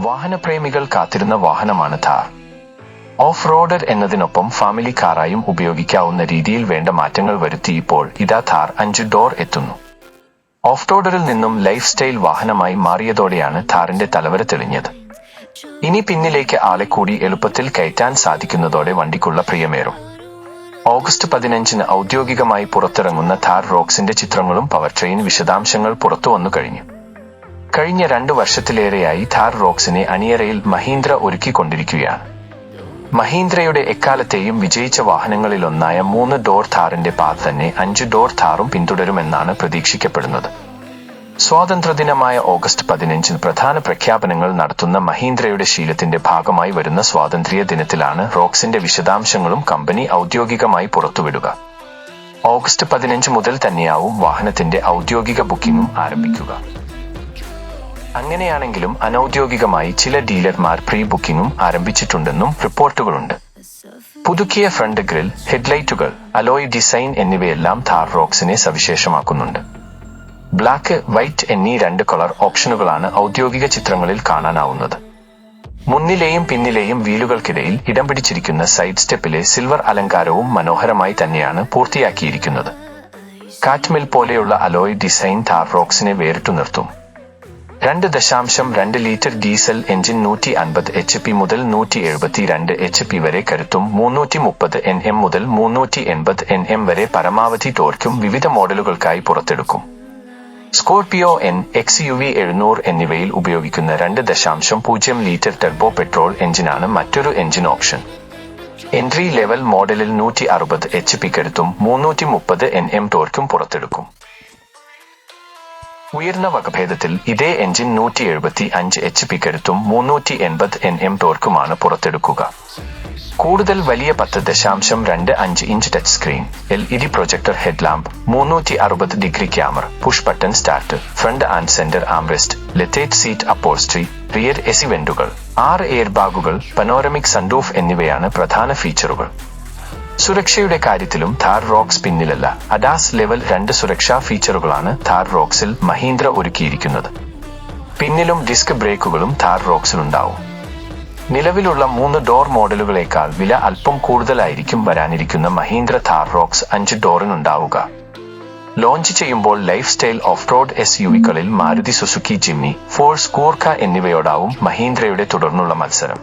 വാഹനപ്രേമികൾ കാത്തിരുന്ന വാഹനമാണ് ഥാർ. ഓഫ് റോഡർ എന്നതിനൊപ്പം ഫാമിലി കാറായും ഉപയോഗിക്കാവുന്ന രീതിയിൽ വേണ്ട മാറ്റങ്ങൾ വരുത്തി ഇപ്പോൾ ഇതാ ഥാർ അഞ്ച് ഡോർ എത്തുന്നു. ഓഫ് റോഡറിൽ നിന്നും ലൈഫ് സ്റ്റൈൽ വാഹനമായി മാറിയതോടെയാണ് ഥാറിന്റെ തലവര തെളിഞ്ഞത്. ഇനി പിന്നിലേക്ക് ആളെ കൂടി എളുപ്പത്തിൽ കയറ്റാൻ സാധിക്കുന്നതോടെ വണ്ടിക്കുള്ള പ്രിയമേറും. ഓഗസ്റ്റ് പതിനഞ്ചിന് ഔദ്യോഗികമായി പുറത്തിറങ്ങുന്ന ഥാർ റോക്സിന്റെ ചിത്രങ്ങളും പവർ ട്രെയിൻ വിശദാംശങ്ങൾ പുറത്തു വന്നു കഴിഞ്ഞു. കഴിഞ്ഞ രണ്ടു വർഷത്തിലേറെയായി ഥാർ റോക്സിനെ അണിയറയിൽ മഹീന്ദ്ര ഒരുക്കിക്കൊണ്ടിരിക്കുകയാണ്. മഹീന്ദ്രയുടെ എക്കാലത്തെയും വിജയിച്ച വാഹനങ്ങളിലൊന്നായ മൂന്ന് ഡോർ ഥാറിന്റെ പാത തന്നെ അഞ്ച് ഡോർ ഥാറും പിന്തുടരുമെന്നാണ് പ്രതീക്ഷിക്കപ്പെടുന്നത്. സ്വാതന്ത്ര്യദിനമായ ഓഗസ്റ്റ് പതിനഞ്ചിന് പ്രധാന പ്രഖ്യാപനങ്ങൾ നടത്തുന്ന മഹീന്ദ്രയുടെ ശീലത്തിന്റെ ഭാഗമായി വരുന്ന സ്വാതന്ത്ര്യ ദിനത്തിലാണ് റോക്സിന്റെ വിശദാംശങ്ങളും കമ്പനി ഔദ്യോഗികമായി പുറത്തുവിടുക. ഓഗസ്റ്റ് പതിനഞ്ച് മുതൽ തന്നെയാവും വാഹനത്തിന്റെ ഔദ്യോഗിക ബുക്കിംഗും ആരംഭിക്കുക. അങ്ങനെയാണെങ്കിലും അനൌദ്യോഗികമായി ചില ഡീലർമാർ പ്രീ ബുക്കിംഗും ആരംഭിച്ചിട്ടുണ്ടെന്നും റിപ്പോർട്ടുകളുണ്ട്. പുതുക്കിയ ഫ്രണ്ട് ഗ്രിൽ ഹെഡ്ലൈറ്റുകൾ അലോയ് ഡിസൈൻ എന്നിവയെല്ലാം ഥാർ റോക്സിനെ സവിശേഷമാക്കുന്നുണ്ട്. ബ്ലാക്ക് വൈറ്റ് എന്നീ രണ്ട് കളർ ഓപ്ഷനുകളാണ് ഔദ്യോഗിക ചിത്രങ്ങളിൽ കാണാനാവുന്നത്. മുന്നിലെയും പിന്നിലെയും വീലുകൾക്കിടയിൽ ഇടം പിടിച്ചിരിക്കുന്ന സൈഡ് സ്റ്റെപ്പിലെ സിൽവർ അലങ്കാരവും മനോഹരമായി തന്നെയാണ് പൂർത്തിയാക്കിയിരിക്കുന്നത്. കാറ്റ്മിൽ പോലെയുള്ള അലോയ് ഡിസൈൻ ഥാർ റോക്സിനെ വേറിട്ടു നിർത്തും. രണ്ട് ദശാംശം രണ്ട് ലിറ്റർ ഡീസൽ എഞ്ചിൻ നൂറ്റി അൻപത് എച്ച് പി മുതൽ നൂറ്റി എഴുപത്തിരണ്ട് എച്ച് പി വരെ കരുത്തും മുന്നൂറ്റി മുപ്പത് എൻ എം മുതൽ മുന്നൂറ്റി എൺപത് എൻ എം വരെ പരമാവധി ടോർക്കും വിവിധ മോഡലുകൾക്കായി പുറത്തെടുക്കും. Scorpio N X U V എഴുന്നൂറ് എന്നിവയിൽ ഉപയോഗിക്കുന്ന രണ്ട് ദശാംശം പൂജ്യം ലിറ്റർ ടെർബോ പെട്രോൾ എഞ്ചിനാണ് മറ്റൊരു എഞ്ചിൻ ഓപ്ഷൻ. എൻട്രി ലെവൽ മോഡലിൽ നൂറ്റി അറുപത് എച്ച് പി കരുത്തും മുന്നൂറ്റി മുപ്പത് എൻ എം ടോർക്കും പുറത്തെടുക്കും. ഉയർന്ന വകഭേദത്തിൽ ഇതേ എഞ്ചിൻ നൂറ്റി എഴുപത്തി അഞ്ച് എച്ച് പി കരുത്തും മുന്നൂറ്റി എൺപത് എൻ എം ടോർക്കുമാണ് പുറത്തെടുക്കുക. കൂടുതൽ വലിയ പത്ത് ദശാംശം രണ്ട് അഞ്ച് inch touch screen L E D projector headlamp മുന്നൂറ്റി അറുപത് degree camera push button start front and centre armrest leatherette seat upholstery rear എസിവെന്റുകൾ ആറ് എയർ ബാഗുകൾ പനോരമിക് സൺഡൂഫ് എന്നിവയാണ് പ്രധാന ഫീച്ചറുകൾ. സുരക്ഷയുടെ കാര്യത്തിലും ഥാർ റോക്സ് പിന്നിലല്ല. അഡാസ് ലെവൽ രണ്ട് സുരക്ഷാ ഫീച്ചറുകളാണ് ഥാർ റോക്സിൽ മഹീന്ദ്ര ഒരുക്കിയിരിക്കുന്നത്. പിന്നിലും ഡിസ്ക് ബ്രേക്കുകളും ഥാർ റോക്സിലുണ്ടാവും. നിലവിലുള്ള മൂന്ന് ഡോർ മോഡലുകളേക്കാൾ വില അല്പം കൂടുതലായിരിക്കും വരാനിരിക്കുന്ന മഹീന്ദ്ര ഥാർ റോക്സ് അഞ്ച് ഡോറിനുണ്ടാവുക. ലോഞ്ച് ചെയ്യുമ്പോൾ lifestyle off road S U വികളിൽ Maruti Suzuki Jimny Force Gurkha എന്നിവയോടാവും മഹീന്ദ്രയുടെ തുടർന്നുള്ള മത്സരം.